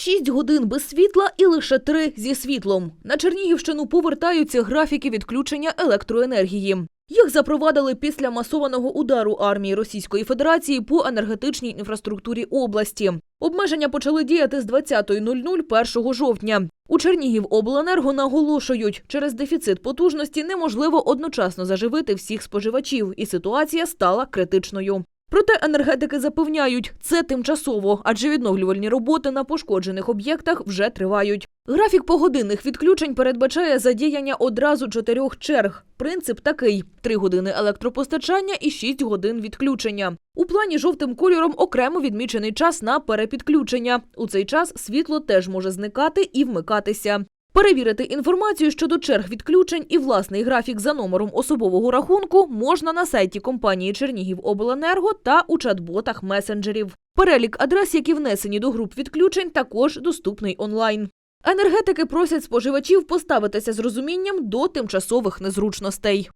Шість годин без світла і лише три зі світлом. На Чернігівщину повертаються графіки відключення електроенергії. Їх запровадили після масованого удару армії Російської Федерації по енергетичній інфраструктурі області. Обмеження почали діяти з 20.00 1 жовтня. У Чернігівобленерго наголошують, через дефіцит потужності неможливо одночасно заживити всіх споживачів, і ситуація стала критичною. Проте енергетики запевняють, це тимчасово, адже відновлювальні роботи на пошкоджених об'єктах вже тривають. Графік погодинних відключень передбачає задіяння одразу чотирьох черг. Принцип такий: три години електропостачання і шість годин відключення. У плані жовтим кольором окремо відмічений час на перепідключення. У цей час світло теж може зникати і вмикатися. Перевірити інформацію щодо черг відключень і власний графік за номером особового рахунку можна на сайті компанії Чернігівобленерго та у чат-ботах месенджерів. Перелік адрес, які внесені до груп відключень, також доступний онлайн. Енергетики просять споживачів поставитися з розумінням до тимчасових незручностей.